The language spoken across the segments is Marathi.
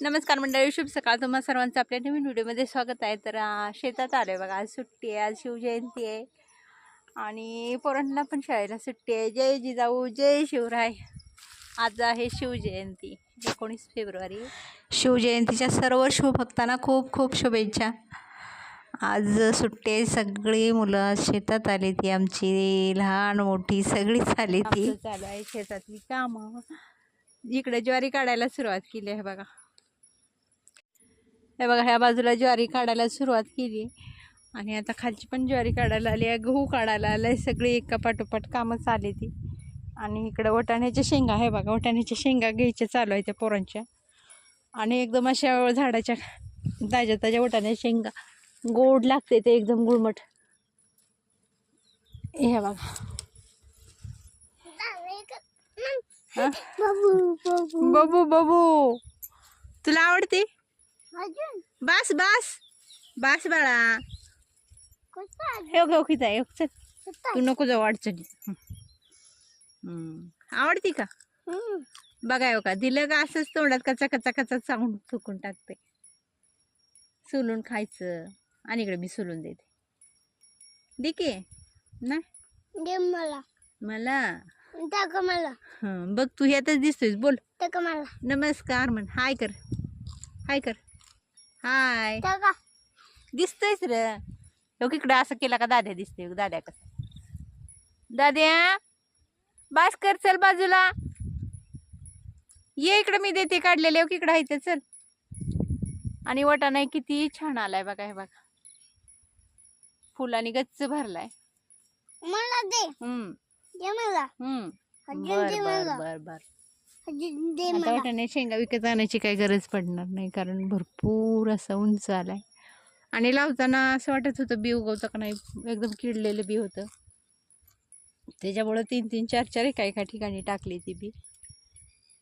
नमस्कार मंडळी शुभ सकाळ. तुम्हा सर्वांचं आपल्या नवीन व्हिडिओमध्ये स्वागत आहे. तर शेतात आलो आहे बघा. आज सुट्टी आहे आज शिवजयंती आहे. आणि पोरांना पण शाळेला सुट्टी आहे. जय जिजाऊ जय शिवराय. आज आहे शिवजयंती एकोणीस फेब्रुवारी. शिवजयंतीच्या सर्व शिवभक्तांना खूप खूप शुभेच्छा. आज सुट्टी आहे. सगळी मुलं आज शेतात आली ती. आमची लहान मोठी सगळीच आली ती. चालू आहे शेतातली कामं. इकडे ज्वारी काढायला सुरुवात केली आहे बघा. हे बघा ह्या बाजूला ज्वारी काढायला सुरुवात केली. आणि आता खालची पण ज्वारी काढायला आली आहे गहू काढायला आलं आहे सगळी एका पाठोपाठ कामं चालली ती. आणि इकडं वटाण्याच्या शेंगा आहे बघा वटाण्याच्या शेंगा घ्यायच्या चालू आहे त्या पोरांच्या. आणि एकदम अशा झाडाच्या ताज्या ताज्या वटाण्याच्या शेंगा. गोड लागते ते एकदम गुळमट. हे बघा. हा? बबू बबू. तुला आवडते? बस बस. बस बाळा. हे घेऊ किती आहे. चल. तू नको जाऊ अडचणी. आवडती का? बघा हो का? दिलं का असंच तोंडात कचा कचा कचा चावून थुकून टाकते. सोलून खायचं आणि इकडे मी सोलून देते. दे की. नाही दे मला. मला? मला. हं बघ तू ह्यातच दिसतोयस. बोल. मला. नमस्कार म्हण. हाय कर. हाय कर. हाय. दिसतोयस र. हो इकडं असं केला का दाद्या दिसते दाद्या कसं. दाद्या बास कर चल बाजूला. ये इकडं मी देते काढलेले. इकडं आहे ते चल. आणि वटाणा किती छान आलाय बघा हे बघा. फुलाने गच्च भरलाय. मला दे. हम्म. मला. हम्म. बर बर बर बर. आता मला वाटाणे शेंगा विकत आणायची काही गरज पडणार नाही कारण भरपूर असं उंच आलाय आणि लावताना असं वाटत होतं बी उगवतं का नाही एकदम किडलेलं बी होतं. त्याच्यामुळं तीन तीन चार चार एका एका ठिकाणी टाकली ती बी.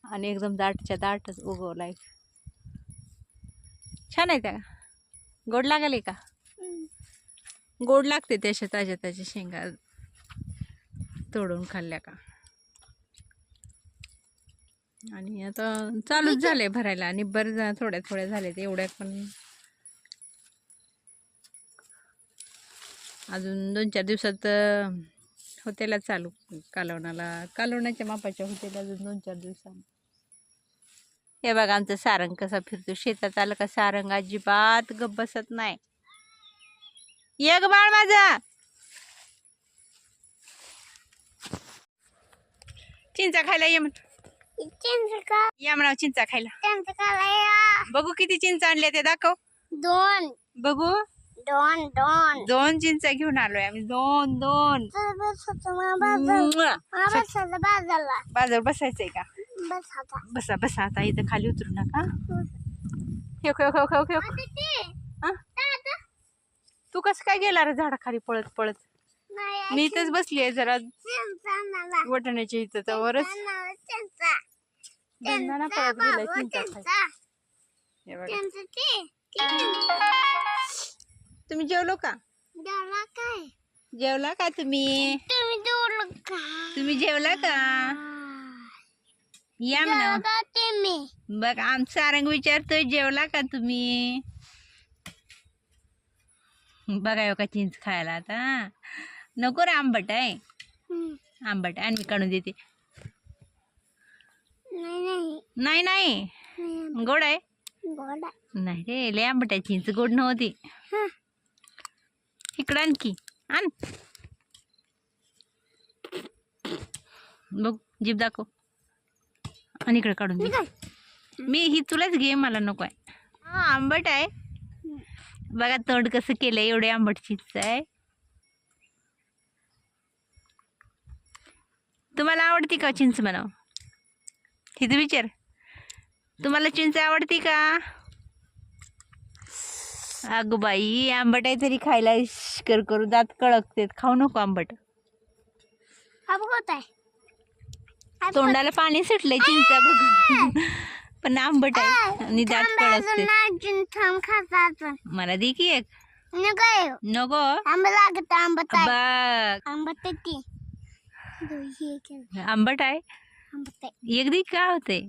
आणि एकदम दाटच्या दाटच उगवलाय. छान आहे त्या. गोड लागले का. गोड लागते त्याच्या ताज्या ताज्या शेंगा तोडून खाल्ल्या का? आणि आता चालूच झालंय भरायला आणि बरं थोड्या थोड्या झाले ते एवढ्या पण. अजून दोन चार दिवसात होतेला चालू कालवणाला कालवणाच्या मापाच्या होतेला अजून दोन चार दिवसांनी हे बघा आमचं सारंग कसा फिरतो. शेतात आलं का सारंग अजिबात गप बसत नाही. ये ग बाळ माझा! चिंचा खायला ये म्हण या म्हणा चिंचा खायला. बघू किती चिंचा आणल्या ते दाखव. दोन. बघू. दोन दोन. दोन चिंचा घेऊन आलोय आम्ही. दोन दोन. बाजार बसायचंय का? बस बसा आता. इथं खाली उतरू नका. खेळ खेळ खेळ खेळ खेळ आता ते. हा? तू कसं काय गेला रे झाडाखाली पळत पळत? नाही मी इथंच बसली आहे जरा वटण्याच्या इथं तर वरच. बंधाना गेलाय तुम्ही जेवलो का? जेवला काय? जेवला का तुम्ही? तुम्ही जेवलं का? तुम्ही जेवला का? या म्हणा. तुम्ही. बघ आमचा सारंग विचारतोय जेवला का तुम्ही? बघा का चिंच खायला आता. नको रे आंबट आहे. आंबट आणि मी काढून देते. नाही नाही. गोड आहे. नाही रे लय आंबट आहे. चिंच गोड नव्हती. इकडं आणखी आण. बघ जीभ दाखव. आणि इकडे काढून दे. मी ही तुलाच घे मला नको आहे. हा आंबट आहे. बघा तोंड कसं केलंय एवढे आंबट चिंच आहे. तुम्हाला आवडती का चिंच म्हणाव हिचं विचार. तुम्हाला चिंच आवडती का? अगं बाई आंबट आहे तरी खायला कर करू दात कळकतेत. खाऊ नको आंबट. तोंडाला पाणी सुटलंय चिंचा बघून. पण आंबट आहे आणि दात कळकते मला दे की एक. नको लागत आंबट बघ आंबट आंबट आहे? एक दी का होते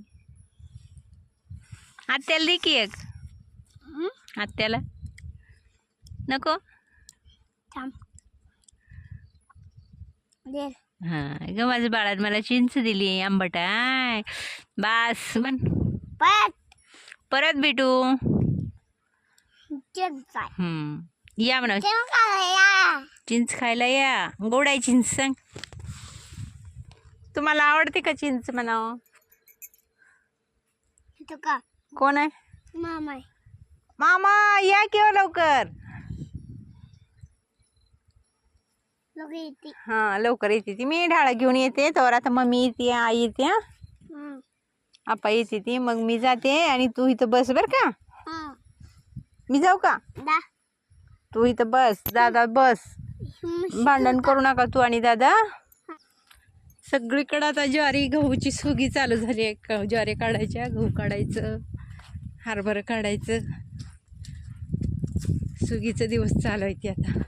आत्याला दे की एक. हं? आत्याला. नको? थांब. दे. हां ग माझं बाळात मला चिंच दिली आंबट आहे. बास म्हण परत. परत भेटू. चिंच आहे. हम्म. या म्हणा. चिंच आहे या. चिंच खायला या. गोड आहे चिंच सांग. तुम्हाला आवडते का चिंच म्हणावं? इथं का कोण आहे? मामा आहे. मामा या किंवा लवकर. लोक येते. हां लवकर येते ती. मी ढाळा घेऊन येते. तर आता मम्मी येते आई येते हा. हं. आपा येते ती. मग मी जाते आणि तू इथं बस बर का? हं. मी जाऊ का? दा. तू इथं बस. दादा बस. हं. भांडण करू नका तू आणि दादा. सगळीकडं आता ज्वारी गहूची सुगी चालू झाली आहे. क- ज्वारी काढायच्या गहू काढायचं. हरभरं काढायचं. सुगीचा दिवस चालू आहे ते आता.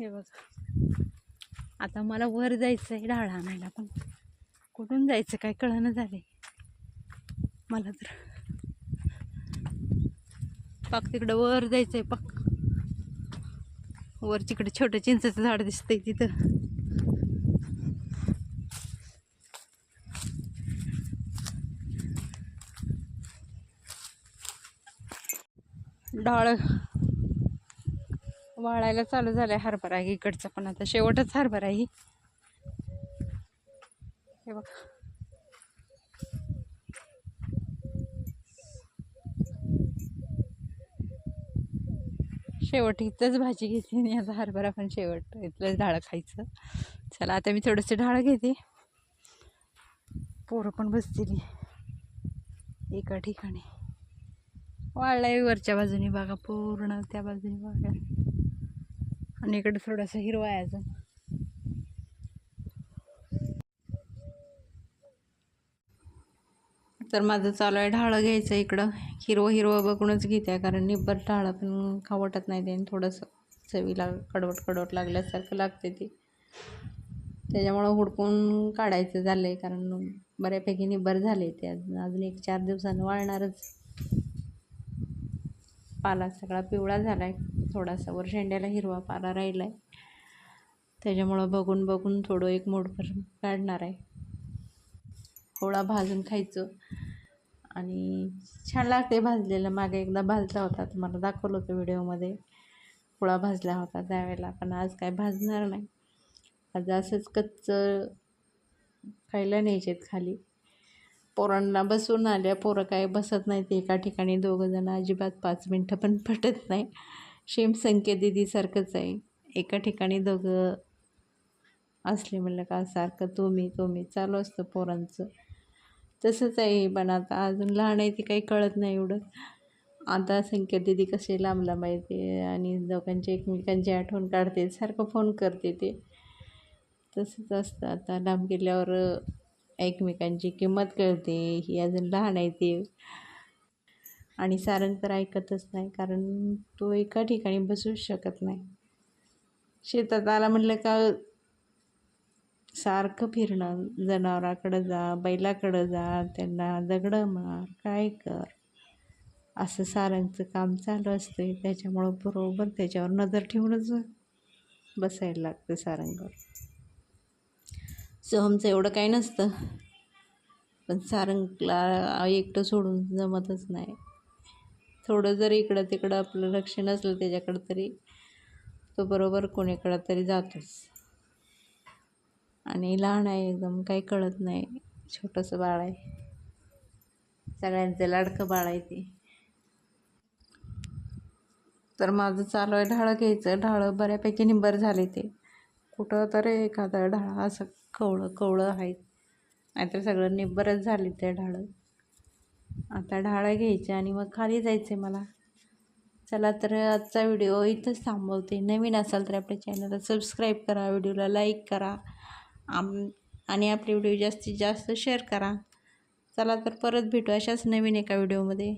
हे बघ. आता मला वर जायचं आहे डाळ आणायला पण. कुठून जायचं काय कळणं झालंय. मला तर. पाक तिकडं वर जायचंय पाक वर तिकडे छोटं चिंचचं झाड दिसतंय तिथं. डाळ वाळायला चालू झालं आहे हरभरा इकडचा पण आता शेवटच हरभरा ही. हे बघ. शेवट इथंच भाजी घेते आणि आता हरभरा पण शेवट इथलंच डाळ खायचं. चला आता मी थोडंसं डाळ घेते. पोरं पण बसतील एका ठिकाणी. वाळलाय वरच्या बाजूने बघा पूर्ण त्या बाजूने बघा. आणि इकडे थोडंसं हिरवा आहे अजून. तर माझं चालू आहे ढाळं घ्यायचं इकडं. हिरवं हिरवं बघूनच घेते कारण निब्बर ढाळं पण खावटत वाटत नाही ते थोडंसं चवीला कडवट कडवट लागल्यासारखं लागते ती. त्याच्यामुळं हुडकून काढायचं झालं आहे कारण बऱ्यापैकी निब्बर झाले ते. अजून अजून एक चार दिवसानं वाळणारच. पाला सगळा पिवळा झाला आहे थोडासा वर शेंड्याला हिरवा पाला राहिला आहे त्याच्यामुळं बघून बघून थोडं एक मोडभर काढणार आहे. थोडा भाजून खायचं. आणि छान लागते भाजलेलं. मागे एकदा भाजला होता तुम्हाला दाखवलं होतं व्हिडिओमध्ये. पोळा भाजला होता त्यावेळेला पण आज काय भाजणार नाही. आज असंच कच्चं खायला न्यायचेत खाली. पोरांना बसून आल्या. पोरं काय बसत नाही ते एका ठिकाणी. दोघंजणं अजिबात पाच मिनटं पण पटत नाही. शेम संख्या दिदीसारखंच आहे. एका ठिकाणी दोघं असले म्हणलं का सारखं तुम्ही तुम्ही. चालू असतं पोरांचं. तसंच आहे पण. आता अजून लहान आहे ती काही कळत नाही एवढं. आता संकेत दिदी कसे लांब लांब आहे ते आणि दोघांची एकमेकांची आठवण काढते सारखं फोन करते ते. तसंच असतं. आता लांब गेल्यावर एकमेकांची किंमत कळते ही अजून लहान आहे ते. आणि सारंग तर ऐकतच नाही कारण तो एका ठिकाणी बसूच शकत नाही. शेतात आला म्हटलं का सारखं फिरणं जनावराकडं जा बैलाकडं जा त्यांना दगडं मार काय कर. असं सारंगचं काम चालू असतं त्याच्यामुळं बरोबर त्याच्यावर नजर ठेवूनच बसायला लागतं सारंगावर. सोहमचं एवढं काही नसतं. पण सारंगला एकटं सोडून जमतच नाही. थोडं जरी इकडं तिकडं आपलं लक्ष नसलं त्याच्याकडं तरी तो बरोबर कोणीकडं तरी जातोच. आणि लहान आहे एकदम काही कळत नाही. छोटंसं बाळ आहे. सगळ्यांचं लाडकं बाळ आहे ते. तर माझं चालू आहे ढाळं घ्यायचं. ढाळं बऱ्यापैकी निंबर झाले ते. कुठं तर एखादं ढाळा असं कवळं कवळं आहेत. नाहीतर सगळं निब्बरच झाले ते ढाळं. आता ढाळं घ्यायचे आणि मग खाली जायचं आहे मला. चला तर आजचा व्हिडिओ इथंच थांबवते. नवीन असाल तर आपल्या चॅनलला सबस्क्राईब करा व्हिडिओला लाईक करा. आम आणि आपले व्हिडिओ जास्तीत जास्त शेअर करा. चला तर परत भेटू अशाच नवीन एका व्हिडिओमध्ये.